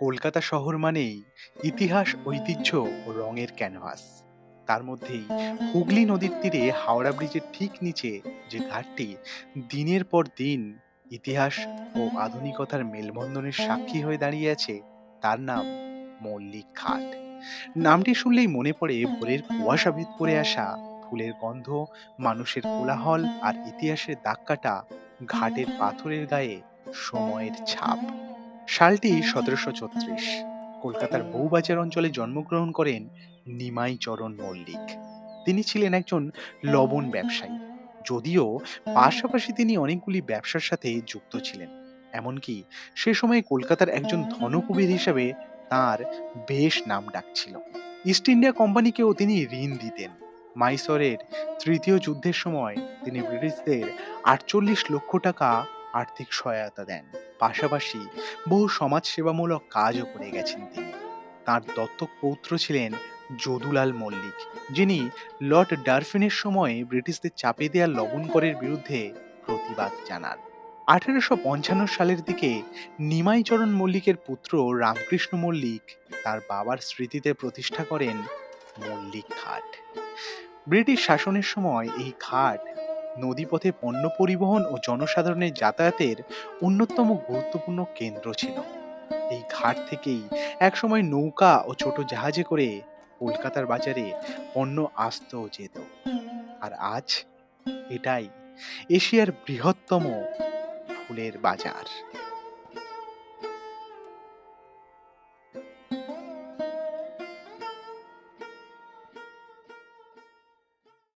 কলকাতা শহর মানেই ইতিহাস, ঐতিহ্য ও রঙের ক্যানভাস। তার মধ্যেই হুগলি নদীর তীরে হাওড়া ব্রিজের ঠিক নিচে যে ঘাটটি দিনের পর দিন ইতিহাস ও আধুনিকতার মেলবন্ধনের সাক্ষী হয়ে দাঁড়িয়ে আছে, তার নাম মল্লিক ঘাট নামটি শুনলেই মনে পড়ে ভোরের কুয়াশা ভেদ করে আসা ফুলের গন্ধ, মানুষের কোলাহল আর ইতিহাসের দাগ ঘাটের পাথরের গায়ে সময়ের ছাপ। সালটি সতেরোশো ছত্রিশ। কলকাতার বউবাজার অঞ্চলে জন্মগ্রহণ করেন নিমাই চরণ মল্লিক। তিনি ছিলেন একজন লবণ ব্যবসায়ী। যদিও পাশাপাশি তিনি অনেকগুলি ব্যবসার সাথে যুক্ত ছিলেন। এমনকি সে সময় কলকাতার একজন ধনকুবের হিসেবে তার বেশ নাম ডাকছিল ইস্ট ইন্ডিয়া কোম্পানিকেও তিনি ঋণ দিতেন। মাইসরের তৃতীয় যুদ্ধের সময় তিনি ব্রিটিশদের আটচল্লিশ লক্ষ টাকা আর্থিক সহায়তা দেন। পাশাপাশি বহু সমাজসেবামূলক কাজও করে গেছেন তিনি। তার দত্তক পৌত্র ছিলেন যদুলাল মল্লিক, যিনি লর্ড ডারফিনের সময়ে ব্রিটিশদের চাপে দেওয়া লবণ করের বিরুদ্ধে প্রতিবাদ জানান। আঠেরোশো পঞ্চান্ন সালের দিকে নিমাইচরণ মল্লিকের পুত্র রামকৃষ্ণ মল্লিক তার বাবার স্মৃতিতে প্রতিষ্ঠা করেন মল্লিক ঘাট। ব্রিটিশ শাসনের সময় এই ঘাট নদীপথে পণ্য পরিবহন ও জনসাধারণের যাতায়াতের অন্যতম গুরুত্বপূর্ণ কেন্দ্র ছিল। এই ঘাট থেকেই একসময় নৌকা ও ছোট জাহাজে করে কলকাতার বাজারে পণ্য আসত যেত। আর আজ এটাই এশিয়ার বৃহত্তম ফুলের বাজার।